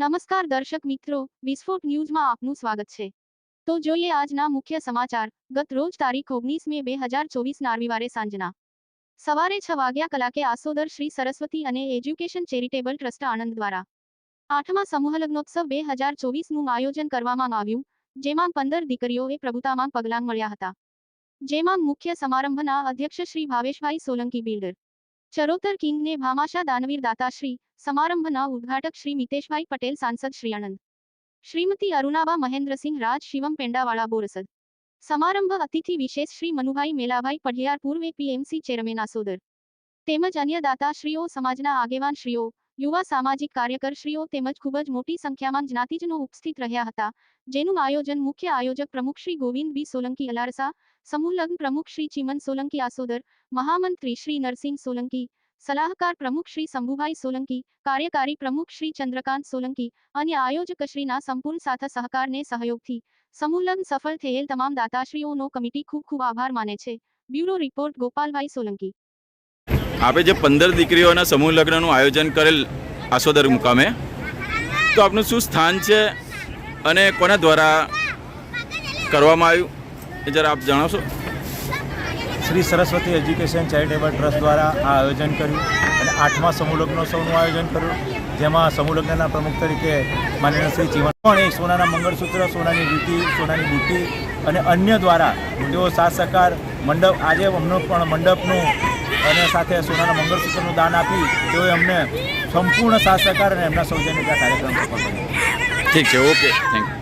નમસ્કાર દર્શક મિત્રો, વિસ્ફોટ ન્યૂઝમાં આપનું સ્વાગત છે. તો જોઈએ આજના મુખ્ય સમાચાર. ગત રોજ તારીખ ઓગણીસ મે બે હજાર ચોવીસના રવિવારે સાંજના. સવારે છ વાગ્યા કલાકે આસોદર શ્રી સરસ્વતી અને એજ્યુકેશન ચેરિટેબલ ટ્રસ્ટ આણંદ દ્વારા આઠમા સમૂહલગ્નોત્સવ બે હજાર ચોવીસનું આયોજન કરવામાં આવ્યું, જેમાં પંદર દીકરીઓએ પ્રભુતામાં પગલાં મળ્યા હતા. જેમાં મુખ્ય સમારંભના અધ્યક્ષ શ્રી ભાવેશભાઈ સોલંકી બિલ્ડર ચરોતર કિંગને ભામાશા દાનવીર દાતાશ્રી, સમારંભના ઉદ્ઘાટક શ્રી મિતેશભાઈ પટેલ, સાંસદ શ્રી આણંદ શ્રીમતી અરુણાબા મહેન્દ્રસિંહ રાજ, શિવમ પેંડાવાળા, બોરસદ. સમારંભ અતિથિ વિશેષ શ્રી મનુભાઈ મેલાભાઈ પઢિયાર, પૂર્વે પીએમસી ચેરમેન આસોદર. તેમજ અન્ય દાતાશ્રીઓ, સમાજના આગેવાન શ્રીઓ યુવા સામાજિક કાર્યકરશ્રીઓ તેમજ ખૂબ જ મોટી સંખ્યામાં જ્ઞાતિજનો ઉપસ્થિત રહ્યા હતા, જેનું આયોજન મુખ્ય આયોજક પ્રમુખ શ્રી ગોવિંદ બી સોલંકી અલારસા સમૂહલગ્ન પ્રમુખ શ્રી ચિમન સોલંકી આસોદર, મહામંત્રી શ્રી નરસિંહ સોલંકી, સલાહકાર પ્રમુખ શ્રી શંભુભાઈ સોલંકી, કાર્યકારી પ્રમુખ શ્રી ચંદ્રકાંત સોલંકી અને આયોજકશ્રીના સંપૂર્ણ સાથ સહકારને સહયોગથી સમૂહલગ્ન સફળ થયેલ તમામ દાતાશ્રીઓનો કમિટી ખૂબ ખૂબ આભાર માને છે. Bureau report Gopalbhai Solanki. આપે જે પંદર દીકરીઓના સમૂહ લગ્નનું આયોજન કરેલ આસોદર મુકામે, તો આપનું શું સ્થાન છે અને કોના દ્વારા કરવામાં આવ્યું? એ જરા આપ જણાવશો? Shri Saraswati education charitable trust દ્વારા આ આયોજન કર્યું અને આઠમા સમૂહ લગ્નોત્સવનું આયોજન કર્યું, જેમાં સમૂહ લગ્નના પ્રમુખ તરીકે માનનીય શ્રી ચીવન પણ એ સોનાના મંગળસૂત્ર, સોનાની ડ્યુટી સોનાની ડ્યુટી અને અન્ય દ્વારા તેઓ સાથ સહકાર મંડપ, આજે અમનો પણ મંડપનું અને સાથે સોનાના મંગળસૂત્રનું દાન આપી તેઓએ અમને સંપૂર્ણ સાથ સહકાર અને એમના સૌજન્યતા કાર્યક્રમ ઠીક છે, ઓકે થેન્ક યુ